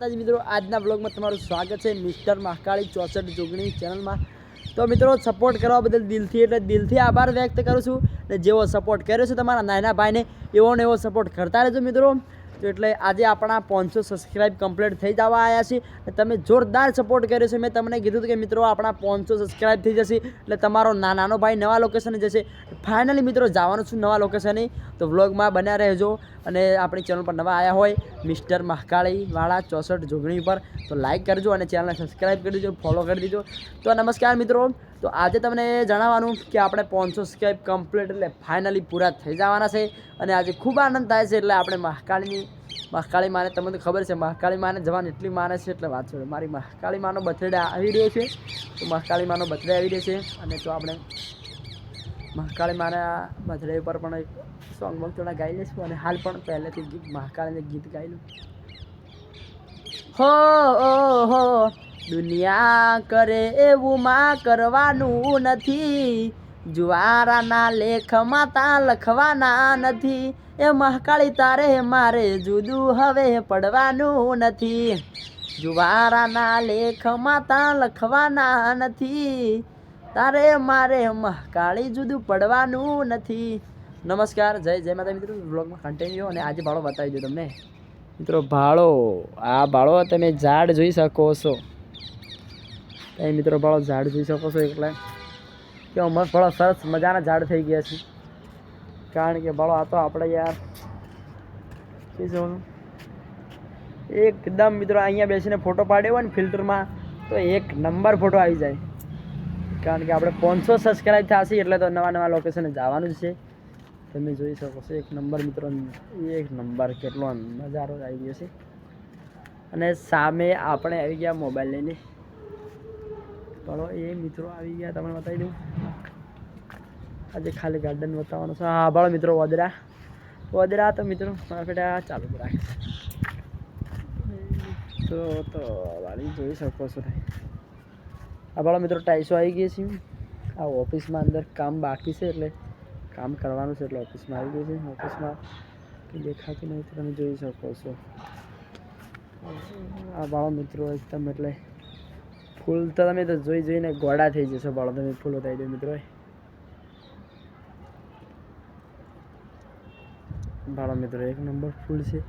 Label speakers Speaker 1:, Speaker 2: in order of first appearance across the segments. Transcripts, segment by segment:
Speaker 1: માતાજી, મિત્રો, આજના બ્લોગમાં તમારું સ્વાગત છે મિસ્ટર મહાકાળી ચોસઠ જોગણી ચેનલમાં. તો મિત્રો સપોર્ટ કરવા બદલ દિલથી એટલે દિલથી આભાર વ્યક્ત કરું છું અને જેવો સપોર્ટ કર્યો છે તમારા નાના ભાઈને, એવો ને એવો સપોર્ટ કરતા રહેજો, મિત્રો. તો એટલે આજે આપણા પાંચસો સબસ્ક્રાઇબ કમ્પ્લીટ થઈ જવા આવ્યા છે તમે જોરદાર સપોર્ટ કર્યો છે. મેં તમને કીધું કે, મિત્રો, આપણા પાંચસો સબસ્ક્રાઇબ થઈ જશે એટલે તમારો નાનો ભાઈ નવા લોકેશને જશે. ફાઇનલી મિત્રો, જવાનું છું નવા લોકેશને તો વ્લોગમાં બન્યા રહેજો. અને આપણી ચેનલ પર નવા આવ્યા હોય, મિસ્ટર મહાકાળીવાળા ચોસઠ જોગણી પર તો લાઇક કરજો અને ચેનલને સબસ્ક્રાઈબ કરી દેજો ફોલો કરી દેજો. તો નમસ્કાર મિત્રો, તો આજે તમને જણાવવાનું કે આપણે પાંચસો સબસ્ક્રાઈબ કમ્પ્લીટ એટલે ફાઇનલી પૂરા થઈ જવાના છે અને આજે ખૂબ આનંદ થાય છે એટલે આપણે મહાકાળીની, મહાકાળી માને, તમને ખબર છે, મહાકાળી માને જવાની એટલી માને છે એટલે વાત છે મારી મહાકાળી માનો બર્થડે આવી રહ્યો છે, તો મહાકાળી માનો બર્થડે આવી રહ્યો છે અને તો આપણે મહાકાળી મારા બર્થડે ઉપર પણ એક સોંગ બોંગ થોડા ગાઈ લઈશું અને હાલ પણ પહેલેથી ગીત, મહાકાળીને ગીત ગાયેલું હો, ઓ, હો, દુનિયા કરે એવું માં કરવાનું નથી. જુવારાના લેખમાં તા લખવાના નથી. એ મહાકાળી તારે મારે જુદું હવે પડવાનું નથી. જુવારાના લેખમાં તા લખવાના નથી. તારે મારે કાળી જુદું પડવાનું નથી. નમસ્કાર, જય જય માતા મિત્રો. બ્લોગમાં કન્ટિન્યુ અને આજે ભાડો બતાવી દઉં તમને. મિત્રો, ભાડો, આ ભાડો તમે ઝાડ જોઈ શકો છો. તમે મિત્રો, ભાડો ઝાડ જોઈ શકો છો એટલે. કે મસ્ત, ભાડો સરસ મજાના ઝાડ થઈ ગયા છે. કારણ કે ભાડો આ તો આપણે યાર, શું જોવાનું એકદમ મિત્રો, અહીંયા બેસીને ફોટો પાડ્યો હોય ને ફિલ્ટરમાં તો એક નંબર ફોટો આવી જાય. કારણ કે આપણે પાંચસો સબસ્ક્રાઈબ થશે એટલે તો નવા નવા લોકેશને જવાનું જ છે. તમે જોઈ શકો છો, એક નંબર મિત્રો, એક નંબર કેટલો નજારો આવી ગયો છે. અને સામે આપણે આવી ગયા મોબાઈલ લઈને. ચલો, એ મિત્રો આવી ગયા, તમને બતાવી દઉં. આજે ખાલી ગાર્ડન બતાવવાનું છે. હા ભાળો મિત્રો, વદરા. વદરા તો મિત્રો, મારા બેટા, ચાલુ રાખે. તો તો વાળી જોઈ શકો છો. આ ભાળો મિત્રો ટાઈસો આવી ગયા છે. આ ઓફિસમાં અંદર કામ બાકી છે એટલે કામ કરવાનું છે એટલે ઓફિસમાં આવી ગયું છે. ઓફિસમાં દેખાતું નહીં તમે જોઈ શકો છો. આ બાળો મિત્રો એકદમ એટલે ફૂલ તો તમે તો જોઈ જોઈને ગોળા થઈ જશો બાળો. તમે ફૂલ થઈ જાય મિત્રો. બાળો મિત્રો, એક નંબર ફૂલ છે.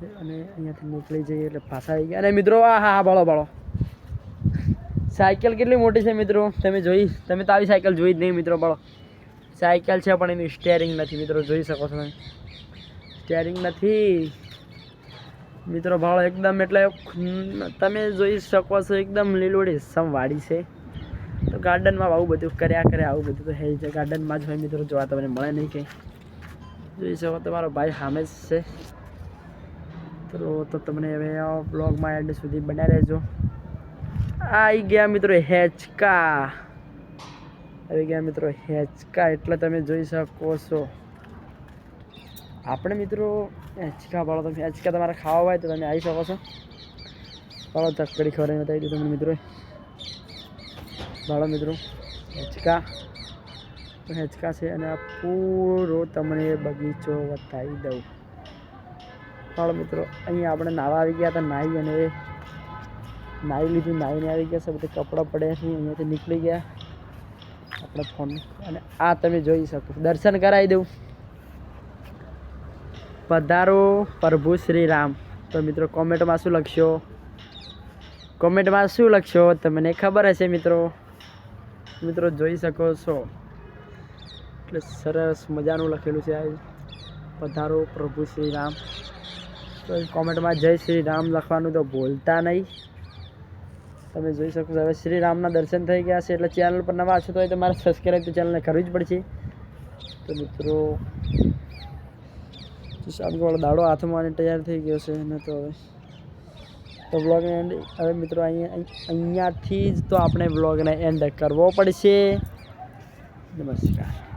Speaker 1: છે અને અહીંયાથી મોકલી જઈએ એટલે પાછા આવી ગયા. અને મિત્રો, આ હા હા, બાળો બાળો. સાયકલ કેટલી મોટી છે મિત્રો? તમે જોઈ, તમે તો આવી સાયકલ જોઈ જ નહીં મિત્રો, પણ સાયકલ છે, પણ એનું સ્ટેરિંગ નથી મિત્રો, જોઈ શકો છો તમે. સ્ટેરિંગ નથી. મિત્રો ભાળો એકદમ એટલે તમે જોઈ શકો છો, એકદમ લીલોડી સમવાળી છે. તો ગાર્ડનમાં આવું બધું કર્યા કરે, આવું બધું તો હે છે ગાર્ડનમાં જ હોય મિત્રો જોવા તમને મળે નહીં કંઈ. જોઈ શકો તમારો ભાઈ સામે જ છે. તો તમને હવે બ્લોગમાં એન્ડ સુધી બનાવી રહેજો. આવી ગયા મિત્રો હેચકા. આવી ગયા મિત્રો હેચકા, એટલે તમે જોઈ શકો છો. આપણે મિત્રો હેચકા વાળો તમે. હેચકા તમારે ખાવા હોય તો તમે આવી શકો છો. વાળો ચકડી ખબર બતાવી દીધું તમને મિત્રો. વાળો મિત્રો. હેચકા. હેંચકા હેચકા છે અને આ પૂરો તમને બગીચો બતાવી દઉં. ભાડો મિત્રો, અહીંયા આપણે નાવા આવી ગયા હતા નાહી અને નાહી લીધું નાહીને આવી ગયા છે બધે કપડાં પડ્યા છે, અહીંયાથી નીકળી ગયા. આપણે ફોન. અને આ તમે જોઈ શકો દર્શન કરાવી દઉં. પધારો પ્રભુ શ્રી રામ તો મિત્રો, કોમેન્ટમાં શું લખશો? કોમેન્ટમાં શું લખશો? તમને ખબર હશે મિત્રો. મિત્રો, જોઈ શકો છો. એટલે સરસ મજાનું લખેલું છે આ. પધારો પ્રભુ શ્રી રામ તો કોમેન્ટમાં જય શ્રી રામ લખવાનું તો ભૂલતા નહીં. તમે જોઈ શકો છો. હવે શ્રી રામના દર્શન થઈ ગયા છે એટલે ચેનલ પર નવા છો તો એ તમારે સબસ્ક્રાઈબ તો ચેનલને કરવી જ પડશે. તો મિત્રો વાળો દાડો હાથમાં આને તૈયાર થઈ ગયો છે. એને તો હવે, તો બ્લોગને એન્ડ હવે મિત્રો અહીંયા અહીંયાથી જ તો આપણે બ્લોગને એન્ડ કરવો પડશે. નમસ્કાર.